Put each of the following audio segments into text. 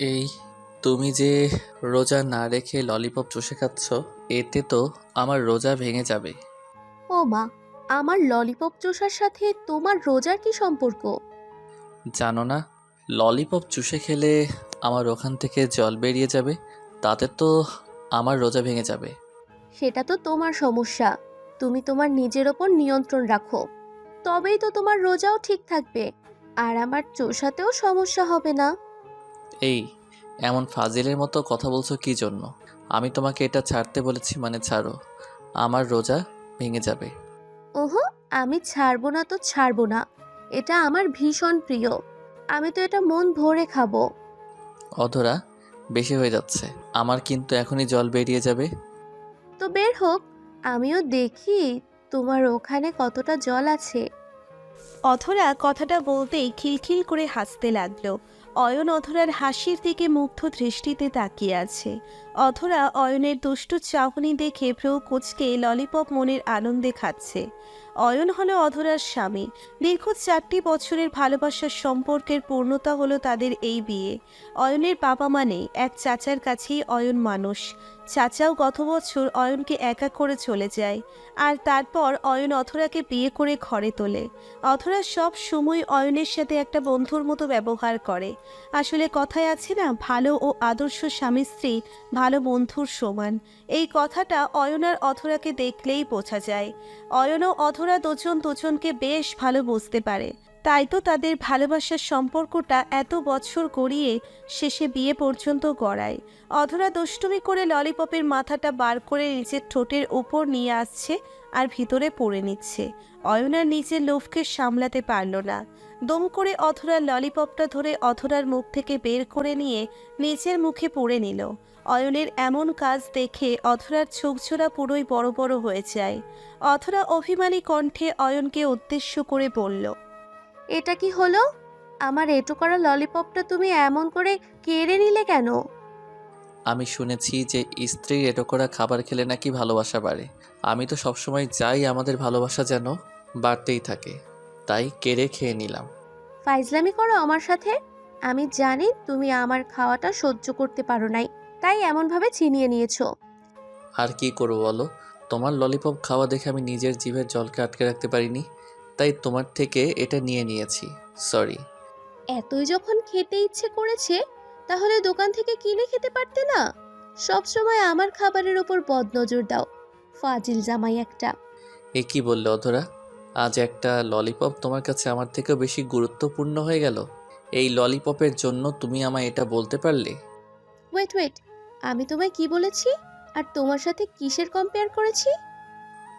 এই তুমি যে রোজা না রেখে ললিপপ চষে খাচ্ছ এতে তো আমার রোজা ভেঙে যাবে। ও মা আমার ললিপপ চোষার সাথে তোমার রোজার কি সম্পর্ক? জানো না ললিপপ চুষে খেলে আমার ওখান থেকে জল বেরিয়ে যাবে তাতে তো আমার রোজা ভেঙে যাবে। সেটা তো তোমার সমস্যা তুমি তোমার নিজের ওপর নিয়ন্ত্রণ রাখো। তবেই তো তোমার রোজাও ঠিক থাকবে আর আমার চোষাতেও সমস্যা হবে না। এই এমন ফাজিলের মতো কথা বলছো কি জন্য? আমি তোমাকে এটা ছাড়তে বলেছি মানে ছাড়ো। আমার রোজা ভেঙে যাবে। ওহো আমি ছাড়বো না তো ছাড়বো না। এটা আমার ভীষণ প্রিয়। আমি তো এটা মন ভরে খাব। অধরা বেশি হয়ে যাচ্ছে। আমার কিন্তু এখনই জল বেরিয়ে যাবে। তো বের হোক আমিও দেখি তোমার ওখানে কতটা জল আছে। অথরা কথাটা বলতেই খিলখিল করে হাসতে লাগল। অয়ন অধরার হাসির দিকে মুগ্ধ দৃষ্টিতে তাকিয়ে আছে। অধরা অয়নের দুষ্টু চাহনি দেখে ভ্রু কুচকে ললিপপ মনের আনন্দে খাচ্ছে। অয়ন হলো অধরার স্বামী। দীর্ঘ চারটি বছরের ভালোবাসার সম্পর্কের পূর্ণতা হলো তাদের এই বিয়ে। অয়নের বাবা মা নেই, এক চাচার কাছেই অয়ন মানুষ। চাচাও গত বছর অয়নকে একা করে চলে যায়। আর তারপর অয়ন অথরাকে বিয়ে করে ঘরে তোলে। অথরা সব সময় অয়নের সাথে একটা বন্ধুর মতো ব্যবহার করে। আসলে কথায় আছে না, ভালো ও আদর্শ স্বামী স্ত্রী ভালো বন্ধুর সমান। এই কথাটা অয়নার অধরাকে দেখলেই বোঝা যায়। অয়ন ও অথরা দুজন দুজনকে বেশ ভালো বুঝতে পারে। তাই তো তাদের ভালোবাসার সম্পর্কটা এত বছর গড়িয়ে শেষে বিয়ে পর্যন্ত গড়ায়। অধরা দুষ্টুমি করে ললিপপের মাথাটা বার করে নিজের ঠোঁটের উপর নিয়ে আসছে আর ভিতরে পড়ে নিচ্ছে। অয়নার নিজের লোভকে সামলাতে পারল না। দম করে অধরার ললিপপটা ধরে অধরার মুখ থেকে বের করে নিয়ে নিজের মুখে পড়ে নিল। অয়নের এমন কাজ দেখে অথরার চোখজোড়া পুরোই বড় বড় হয়ে যায়। অথরা অভিমানী কণ্ঠে অয়নকে উদ্দেশ্য করে বলল এটা কি হলো? আমার এটো করা ললিপপটা তুমি এমন করে কেড়ে নিলে কেন? আমি শুনেছি যে স্ত্রীর এটো করা খাবার খেলে নাকি ভালোবাসা বাড়ে। আমি তো সবসময় যাই আমাদের ভালোবাসা যেন বাড়তেই থাকে। তাই কেড়ে খেয়ে নিলাম। ফাইজলামি করো আমার সাথে। আমি জানি তুমি আমার খাওয়াটা সহ্য করতে পারো নাই। তাই এমনভাবে ছিনিয়ে নিয়েছো। আর কি করব বলো? তোমার ললিপপ খাওয়া দেখে আমি নিজের জিভের জলকে আটকে রাখতে পারিনি তাই তোমার থেকে এটা নিয়ে নিয়েছি। সরি এতই যখন খেতে ইচ্ছে করেছে তাহলে দোকান থেকে কিনে খেতে পারতে না? সব সময় আমার খাবারের ওপর বদনজর দাও ফাজিল জামাই একটা। এ কি বললে অধরা? আজ একটা ললিপপ তোমার কাছে আমার থেকেও বেশি গুরুত্বপূর্ণ হয়ে গেল। এই ললিপপের জন্য তুমি আমায় এটা বলতে পারলে? ওয়েট ওয়েট আমি তোমায় কি বলেছি? আর তোমার সাথে কিসের কম্পেয়ার করেছি?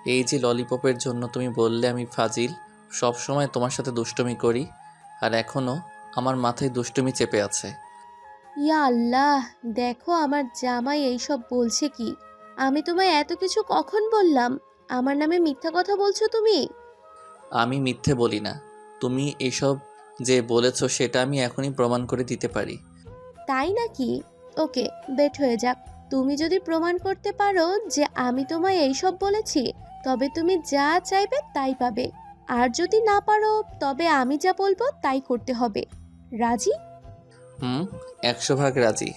এই যে ললিপপের জন্য তুমি বললে আমি ফাজিল সব সময় তোমার সাথে দুষ্টুমি করি আর এখনও আমার মাথায় দুষ্টুমি চেপে আছে। ইয়া আল্লাহ দেখো আমার জামাই এইসব বলছে কি। আমি তোমায় এত কিছু কখন বললাম? আমার নামে মিথ্যা কথা বলছো তুমি? আমি মিথ্যে বলি না। তুমি এসব যে বলেছ সেটা আমি এখনই প্রমাণ করে দিতে পারি। তাই নাকি? ওকে বেট হয়ে যাক। তুমি যদি প্রমাণ করতে পারো যে আমি তোমায় এইসব বলেছি তবে তুমি যা চাইবে তাই পাবে। আর যদি না পারো তবে আমি যা বলব তাই করতে হবে। রাজি? হুম একশো ভাগ রাজি।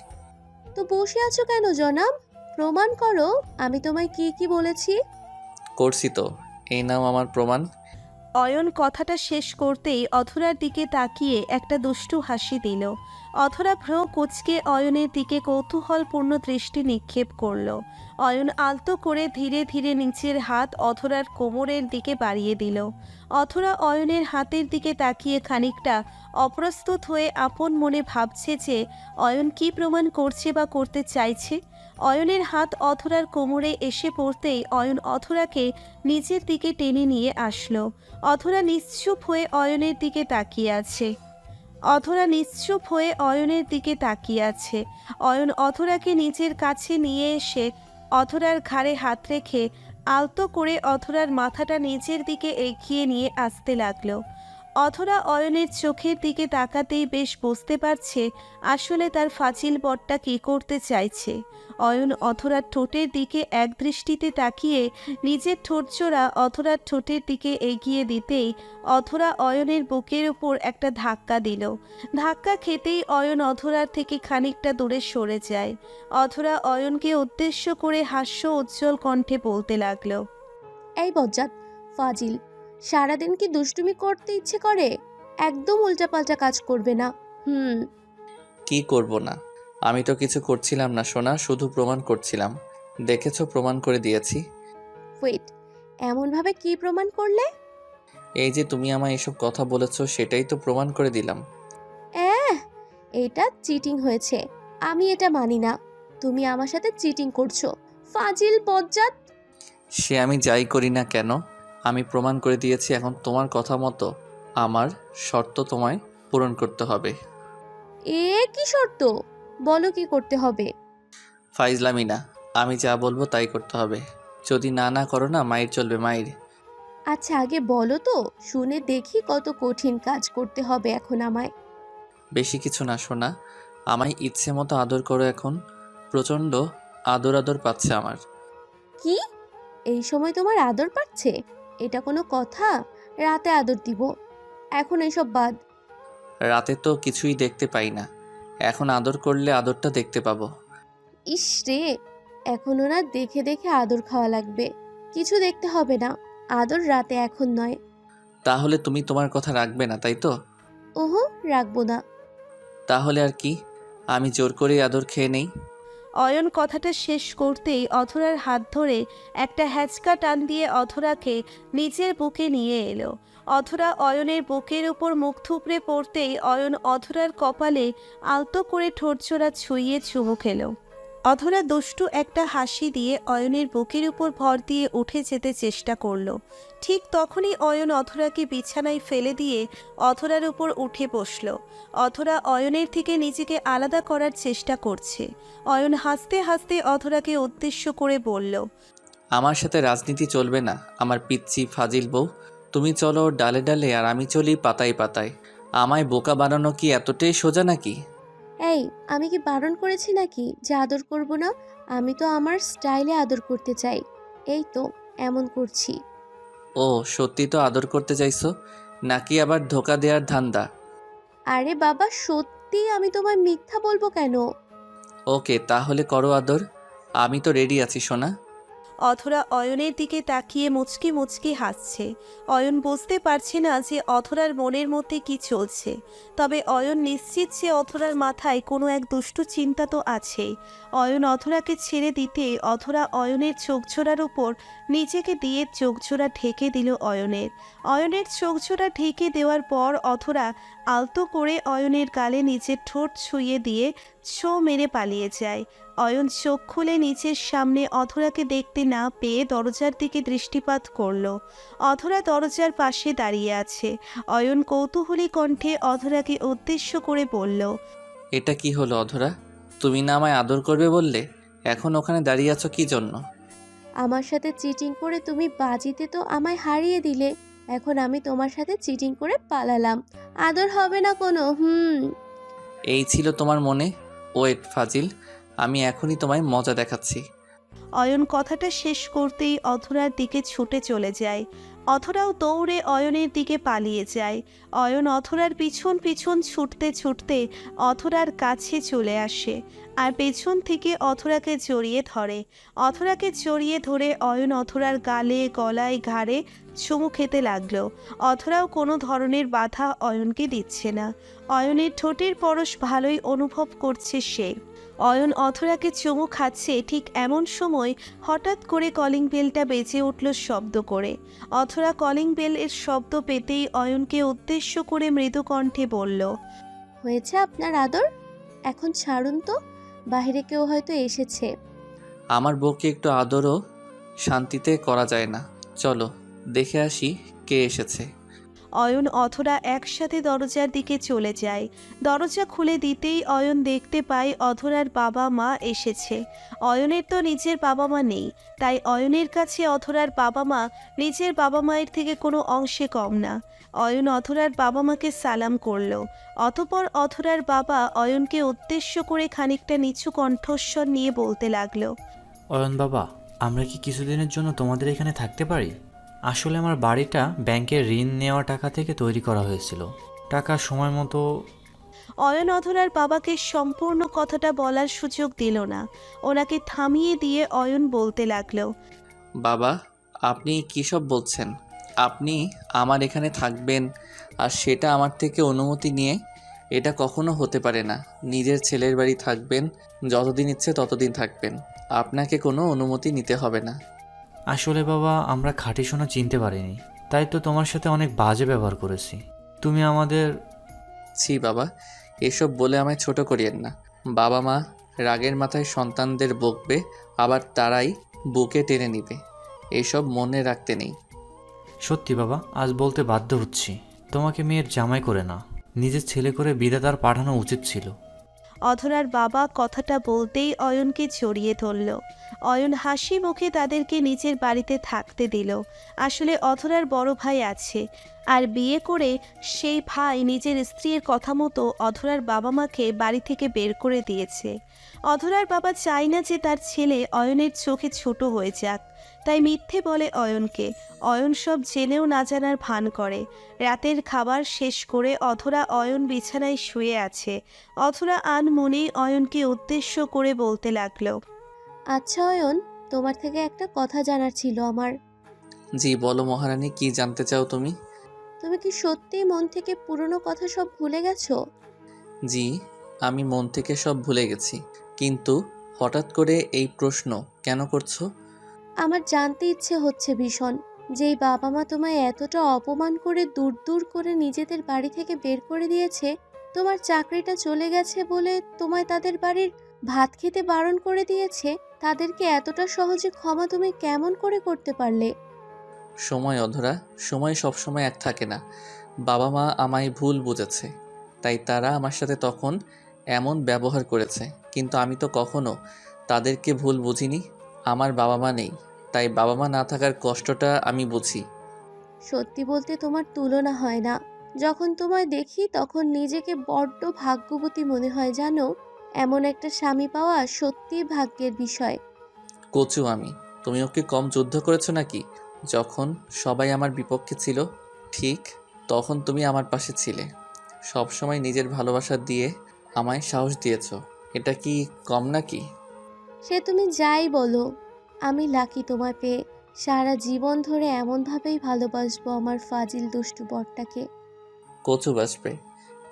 তো বসে আছো কেন জনাব? প্রমাণ করো আমি তোমায় কি কি বলেছি? করছি তো। এই নাও আমার প্রমাণ। অয়ন কথাটা শেষ করতেই অধরার দিকে তাকিয়ে একটা দুষ্টু হাসি দিল। অধরা ভ্র কুচকে অয়নের দিকে কৌতূহলপূর্ণ দৃষ্টি নিক্ষেপ করল। অয়ন আলতো করে ধীরে ধীরে নিচের হাত অধরার কোমরের দিকে বাড়িয়ে দিল। অধরা অয়নের হাতের দিকে তাকিয়ে খানিকটা অপ্রস্তুত হয়ে আপন মনে ভাবছে যে, অয়ন কি প্রমাণ করছে বা করতে চাইছে? অয়নের হাত অথরার কোমরে এসে পড়তেই অয়ন অথরাকে নিচের দিকে টেনে নিয়ে আসলো। অথরা নিশ্চুপ হয়ে অয়নের দিকে তাকিয়ে আছে। অথরা নিশ্চুপ হয়ে অয়নের দিকে তাকিয়ে আছে। অয়ন অথরাকে নিজের কাছে নিয়ে এসে অথরার ঘাড়ে হাত রেখে আলতো করে অথরার মাথাটা নিচের দিকে এগিয়ে নিয়ে আসতে লাগল। অথরা অয়নের চোখের দিকে তাকাতেই বেশ বুঝতে পারছে আসলে তার ফাজিল বরটা কি করতে চাইছে। অয়ন অথরার ঠোঁটের দিকে এক দৃষ্টিতে তাকিয়ে নিজের ঠোঁটচোরা অথরার ঠোঁটের দিকে এগিয়ে দিতেই অথরা অয়নের বুকের উপর একটা ধাক্কা দিল। ধাক্কা খেতেই অয়ন অধরার থেকে খানিকটা দূরে সরে যায়। অথরা অয়নকে উদ্দেশ্য করে হাস্য উজ্জ্বল কণ্ঠে বলতে লাগল, এই বজ্জাত, ফাজিল সারাদিন কি দুষ্টুমি করতে ইচ্ছে করে? একদম উল্টাপাল্টা কাজ করবে না। হুম। কি করব না? আমি তো কিছু করছিলাম না সোনা শুধু প্রমাণ করছিলাম। দেখেছ প্রমাণ করে দিয়েছি। ওয়েট এমনভাবে কি প্রমাণ করলে? এই যে তুমি আমায় এসব কথা বলেছ সেটাই তো প্রমাণ করে দিলাম। অ্যাঁ এটা চিটিং হয়েছে। আমি এটা মানি না। তুমি আমার সাথে চিটিং করছ। ফাজিল বজ্জাত। সে আমি যাই করি না কেন? আমি প্রমাণ করে দিয়েছি এখন তোমার কথা মতো আমার শর্ত তোমায় পূরণ করতে হবে। এ কি শর্ত? বলো কি করতে হবে? ফাইজলামি না আমি যা বলব তাই করতে হবে। যদি না না করো না মায়ের চলবে মায়ের। আচ্ছা আগে বলো তো শুনে দেখি কত কঠিন কাজ করতে হবে এখন আমায়। বেশি কিছু না শোনা আমায় ইচ্ছে মতো আদর করো এখন। প্রচণ্ড আদর আদর পাচ্ছে আমার। কি? এই সময় তোমার আদর পাচ্ছে? এটা কোনো কথা? রাতে আদর দিব। এখন এসব বাদ। রাতে তো কিছুই দেখতে পাই না। এখন আদর করলে আদরটা দেখতে পাবো। ইস রে এখন ওরা দেখে দেখে আদর খাওয়া লাগবে। কিছু দেখতে হবে না। আদর রাতে এখন নয়। তাহলে তুমি তোমার কথা রাখবে না তাই তো? ওহো রাখব না। তাহলে আর কি? আমি জোর করেই আদর খেয়ে নেই। অয়ন কথাটা শেষ করতেই অধরার হাত ধরে একটা হ্যাচকা টান দিয়ে অধরাকে নিজের বুকে নিয়ে এলো। অধরা অয়নের বুকের উপর মুখ থুপড়ে পড়তেই অয়ন অধরার কপালে আলতো করে ঠোঁটচোরা ছুঁয়ে চুমু খেলো। অধরা দুষ্টু একটা হাসি দিয়ে অয়নের বুকের উপর ভর দিয়ে উঠে যেতে চেষ্টা করল। ঠিক তখনই অয়ন অধরাকে বিছানায় ফেলে দিয়ে অধরার উপর উঠে বসল। অধরা অয়নের থেকে নিজেকে আলাদা করার চেষ্টা করছে। অয়ন হাসতে হাসতে অধরাকে উদ্দেশ্য করে বলল, আমার সাথে রাজনীতি চলবে না, আমার পিচ্ছি ফাজিল বউ। তুমি চলো ডালে ডালে আর আমি চলি পাতায় পাতায়। আমায় বোকা বানানো কি এতটাই সোজা নাকি? এই আমি কি বারণ করেছি নাকি যে আদর করব না? আমি তো আমার স্টাইলে আদর করতে চাই। এই তো এমন করছি। ও সত্যি তো আদর করতে চাইছো? নাকি আবার ধোকা দেওয়ার ধান্দা? আরে বাবা সত্যি আমি তোমায় মিথ্যা বলব কেন? ওকে তাহলে করো আদর। আমি তো রেডি আছি সোনা। অধরা অয়নের দিকে তাকিয়ে মুচকি মুচকি হাসছে। অয়ন বুঝতে পারছে না যে অধরার মনের মধ্যে কি চলছে। তবে অয়ন নিশ্চিত যে অধরার মাথায় কোনো এক দুষ্টু চিন্তা তো আছেই অয়ন অধরাকে ছেড়ে দিতে অধরা অয়নের চোখজোড়ার উপর নিজেকে দিয়ে চোখজোড়া ঢেকে দিল অয়নের। অয়নের চোখজোড়া ঢেকে দেওয়ার পর অধরা আলতো করে অয়নের গালে নিজের ঠোঁট ছুঁয়ে দিয়ে ছো মেরে পালিয়ে যায়। অয়ন চোখ খুলে নিচের সামনে অধরাকে দেখতে না পেয়ে দরজার দিকে দৃষ্টিপাত করল। অধরা দরজার পাশে দাঁড়িয়ে আছে। অয়ন কৌতূহলী কণ্ঠে অধরাকে উদ্দেশ্য করে বলল এটা কি হলো অধরা? তুমি না আমায় আদর করবে বললে? এখন ওখানে দাঁড়িয়ে আছো কি জন্য? আমার সাথে চিটিং করে তুমি বাজিতে তো আমায় হারিয়ে দিলে। এখন আমি তোমার সাথে চিটিং করে পালালাম। আদর হবে না কোনো হুম? এই ছিল তোমার মনে? ওয়েট ফাজিল, আমি এখনই তোমায় মজা দেখাচ্ছি। অয়ন কথাটা শেষ করতেই অধরার দিকে ছুটে চলে যায়। অধরাও দৌড়ে অয়নের দিকে পালিয়ে যায়। অয়ন অথরার পিছন পিছন ছুটতে ছুটতে অথরার কাছে চলে আসে আর পেছন থেকে অথরাকে জড়িয়ে ধরে। অথরাকে জড়িয়ে ধরে অয়ন অথরার গালে, গলায়, ঘাড়ে চুমু খেতে লাগল। অথরাও কোনো ধরনের বাধা অয়নকে দিচ্ছে না। অয়নের ঠোঁটের পরশ ভালোই অনুভব করছে সে। অয়ন অথরাকে চুমু খাচ্ছে ঠিক এমন সময় হঠাৎ করে কলিং বেলটা বেজে উঠল শব্দ করে। অথরা কলিং বেল এর শব্দ পেতেই অয়নকে উদ্দেশ্য করে মৃদু কণ্ঠে বলল হয়েছে আপনার আদর? এখন ছাড়ুন তো বাইরে কেউ হয়তো এসেছে। আমার বউকে একটু আদরও শান্তিতে করা যায় না। চলো দেখে আসি কে এসেছে। অয়ন অথরা একসাথে দরজার দিকে চলে যায়। দরজা খুলে দিতেই অয়ন দেখতে পায় অধরার বাবা মা এসেছে। অয়নের তো নিজের বাবা মা নেই, তাই অয়নের কাছে অধরার বাবা মা নিজের বাবা মায়ের থেকে কোনো অংশে কম না। অয়ন অধরার বাবা মাকে সালাম করল। অতপর অধরার বাবা অয়নকে উদ্দেশ্য করে খানিকটা নিচু কণ্ঠস্বর নিয়ে বলতে লাগল, অয়ন বাবা, আমরা কি কিছুদিনের জন্য তোমাদের এখানে থাকতে পারি? আসলে আমার বাড়িটা ব্যাংকের ঋণ নেওয়া টাকা থেকে তৈরি করা হয়েছিল। টাকা সময় মতো অয়ন অধরার বাবাকে সম্পূর্ণ কথাটা বলার সুযোগ দিল না। ওনাকে থামিয়ে দিয়ে অয়ন বলতে লাগল বাবা আপনি কী সব বলছেন? আপনি আমার এখানে থাকবেন আর সেটা আমার থেকে অনুমতি নিয়ে? এটা কখনো হতে পারে না। নিজের ছেলের বাড়ি থাকবেন যতদিন ইচ্ছে ততদিন থাকবেন। আপনাকে কোনো অনুমতি নিতে হবে না। আসলে বাবা আমরা খাঁটি সোনা চিনতে পারিনি। তাই তো তোমার সাথে অনেক বাজে ব্যবহার করেছি। তুমি আমাদের ছি বাবা এসব বলে আমায় ছোট করিয়েন না। বাবা মা রাগের মাথায় সন্তানদের বকবে আবার তারাই বুকে টেনে নিবে। এসব মনে রাখতে নেই। সত্যি বাবা আজ বলতে বাধ্য হচ্ছি। তোমাকে মেয়ের জামাই করে না। নিজের ছেলে করে বিধাতার পাঠানো উচিত ছিল। অধরার বাবা কথাটা বলতেই অয়নকে জড়িয়ে ধরল। অয়ন হাসি মুখে তাদেরকে নিজের বাড়িতে থাকতে দিল। আসলে অধরার বড় ভাই আছে। আর বিয়ে করে সেই ভাই নিজের স্ত্রীর কথা মতো অধরার বাবা মাকে বাড়ি থেকে বের করে দিয়েছে। অধরার বাবা চায় না যে তার ছেলে অয়নের চোখে ছোট হয়ে যাক। তাই মিথ্যে বলে অয়নকে। অয়ন সব জেনেও না জানার ভান করে। রাতের খাবার শেষ করে অধরা অয়ন বিছানায় শুয়ে আছে। অধরা আন মনেই অয়নকে উদ্দেশ্য করে বলতে লাগল আচ্ছা অয়ন তোমার থেকে একটা কথা জানার ছিল আমার। জি বলো মহারানী কি জানতে চাও তুমি? তুমি কি সত্যিই মন থেকে পুরনো কথা সব ভুলে গেছো? জি আমি মন থেকে সব ভুলে গেছি। কিন্তু হঠাৎ করে এই প্রশ্ন কেন করছ? আমার জানতে ইচ্ছে হচ্ছে ভীষণ। যেই বাবা মা তোমায় এতটা অপমান করে দূর দূর করে নিজেদের বাড়ি থেকে বের করে দিয়েছে তোমার চাকরিটা চলে গেছে বলে তোমায় তাদের বাড়ির ভাত খেতে বারণ করে দিয়েছে তাদেরকে এতটা সহজে ক্ষমা তুমি কেমন করে করতে পারলে? সময় অধরা সময় সবসময় এক থাকে না। বাবা মা আমায় ভুল বুঝেছে তাই তারা আমার সাথে তখন এমন ব্যবহার করেছে কিন্তু আমি তো কখনো তাদেরকে ভুল বুঝিনি। আমার বাবা মা নেই তাই বাবা মা না থাকার কষ্টটা আমি বুঝি। সত্যি বলতে তোমার তুলনা হয় না। যখন তোমায় দেখি তখন নিজেকে বড্ড ভাগ্যবতী মনে হয় জানো? এমন একটা স্বামী পাওয়া সত্যিই ভাগ্যের বিষয়। কচু আমি তুমি ওকে কম যুদ্ধ করেছ নাকি? যখন সবাই আমার বিপক্ষে ছিল ঠিক তখন তুমি আমার পাশে ছিলে। সব সময় নিজের ভালোবাসা দিয়ে আমায় সাহস দিয়েছ। এটা কি কম নাকি? সে তুমি যাই বলো আমি লাকি তোমায় পেয়ে সারা জীবন ধরে এমনভাবেই ভালোবাসবো আমার ফাজিল দুষ্টু বরটাকে। কচু বাসবে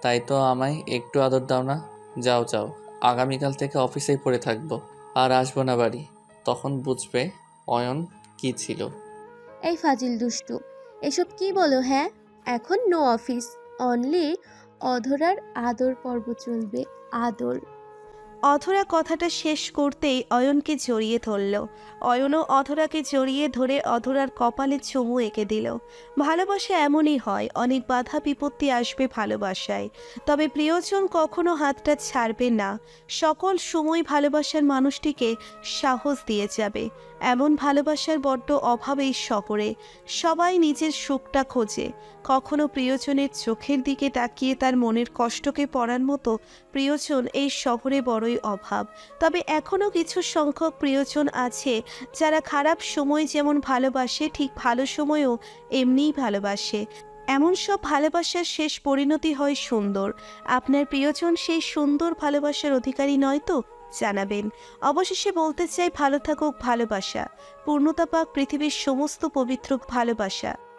তাই তো আমায় একটু আদর দাও না। যাও যাও আগামীকাল থেকে অফিসেই পড়ে থাকব। আর আসব না বাড়ি। তখন বুঝবে অয়ন কি ছিল। এই ফাজিল দুষ্টু, এসব কি বলো হ্যাঁ? এখন নো অফিস অনলি অধরার আদর পর্ব চলবে, আদর। অধরা কথাটা শেষ করতেই অয়নকে জড়িয়ে ধরল। অয়নও অথরাকে জড়িয়ে ধরে অধরার কপালে চুমু এঁকে দিল। ভালোবাসা এমনই হয়, অনেক বাধা বিপত্তি আসবে ভালোবাসায়। তবে প্রিয়জন কখনো হাতটা ছাড়বে না। সকল সময় ভালোবাসার মানুষটিকে সাহস দিয়ে যাবে। এমন ভালোবাসার বড্ড অভাব এই শহরে। সবাই নিজের সুখটা খোঁজে। কখনো প্রিয়জনের চোখের দিকে তাকিয়ে তার মনের কষ্টকে পড়ার মতো প্রিয়জন এই শহরে বড়ই অভাব। তবে এখনও কিছু সংখ্যক প্রিয়জন আছে যারা খারাপ সময় যেমন ভালোবাসে, ঠিক ভালো সময়ও এমনিই ভালোবাসে। এমন সব ভালোবাসার শেষ পরিণতি হয় সুন্দর। আপনার প্রিয়জন সেই সুন্দর ভালোবাসার অধিকারী নয় তো? জানাবেন। অবশেষে বলতে চাই, ভালো থাকুক ভালোবাসা। পূর্ণতা পাক পৃথিবীর সমস্ত পবিত্র ভালোবাসা।